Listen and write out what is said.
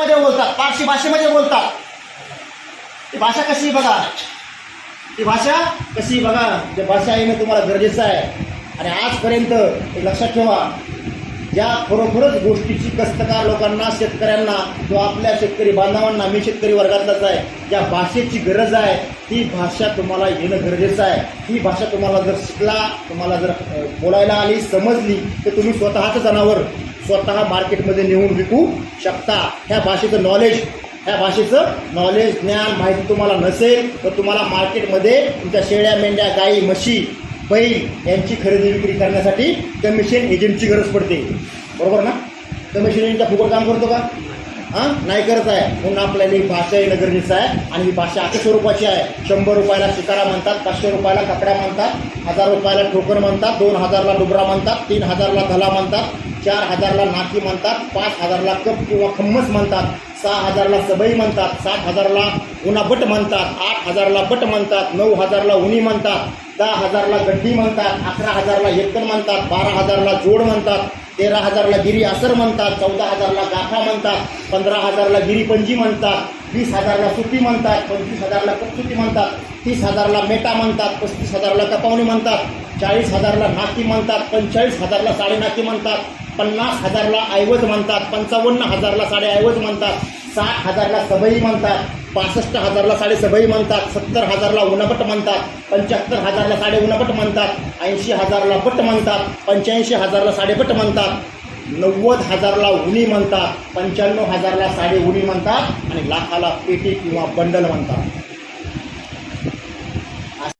मध्ये बोलतात. पारशी भाषेमध्ये बोलतात. ती भाषा कशी बघा? ती भाषा कशी बघा? जे भाषा येणं तुम्हाला गरजेचं आहे. आणि आजपर्यंत लक्षात ठेवा. ज्या खरोखरच गोष्टीची कष्टकार लोकांना शेतकऱ्यांना जो आपल्या शेतकरी बांधवांना मी शेतकरी वर्गातलाच आहे ज्या भाषेची गरज आहे. ती भाषा तुम्हाला येणं गरजेचं आहे. ही भाषा तुम्हाला जर शिकला तुम्हाला जर बोलायला आली समजली तर तुम्ही स्वतःचं जनावर. स्वतः मार्केटमध्ये नेऊन विकू शकता. ह्या भाषेचं नॉलेज ह्या भाषेचं नॉलेज ज्ञान माहिती तुम्हाला नसेल तर तुम्हाला मार्केटमध्ये तुमच्या शेळ्या मेंढ्या गाई म्हशी बैल यांची खरेदी विक्री करण्यासाठी कमिशन एजंटची गरज पडते. बरोबर ना? कमिशन एजंटचा फुकट काम करतो का? हां? नाही करत आहे. म्हणून आपल्याला ही भाषा येणं गरजेचं आहे आणि ही भाषा अशा स्वरूपाची आहे. शंभर रुपयाला शिकारा म्हणतात पाचशे रुपयाला कपड्या म्हणतात हजार रुपयाला ठोकर म्हणतात दोन हजारला डुबरा म्हणतात तीन हजारला धला म्हणतात चार हजारला नाकी म्हणतात पाच हजारला कप किंवा खम्मस म्हणतात सहा हजारला सबई म्हणतात सात हजारला उन्हा म्हणतात आठ हजारला बट म्हणतात नऊ हजारला उनी म्हणतात दहा हजारला गड्डी म्हणतात अकरा हजारला एकन म्हणतात बारा हजारला जोड म्हणतात तेरा हजारला गिरी असर म्हणतात चौदा हजारला गाफा म्हणतात पंधरा हजारला गिरीपंजी म्हणतात वीस हजारला सुती म्हणतात पंचवीस हजारला कपसुटी म्हणतात तीस हजारला मेटा म्हणतात पस्तीस हजारला कपावणी म्हणतात चाळीस हजारला नाकी म्हणतात पंचेचाळीस हजारला साडेनाकी म्हणतात पन्नास हजारला ऐवज म्हणतात पंचावन्न हजारला साडे ऐवज म्हणतात साठ हजारला सबई म्हणतात पासष्ट हजारला साडे सबई म्हणतात सत्तर हजारला उनपट म्हणतात पंच्याहत्तर हजारला साडे उनपट म्हणतात ऐंशी हजारला पट म्हणतात पंच्याऐंशी हजारला साडेपट म्हणतात नव्वद हजारला उणी म्हणतात पंच्याण्णव हजारला साडे उणी म्हणतात आणि लाखाला पेटी किंवा बंडल म्हणतात.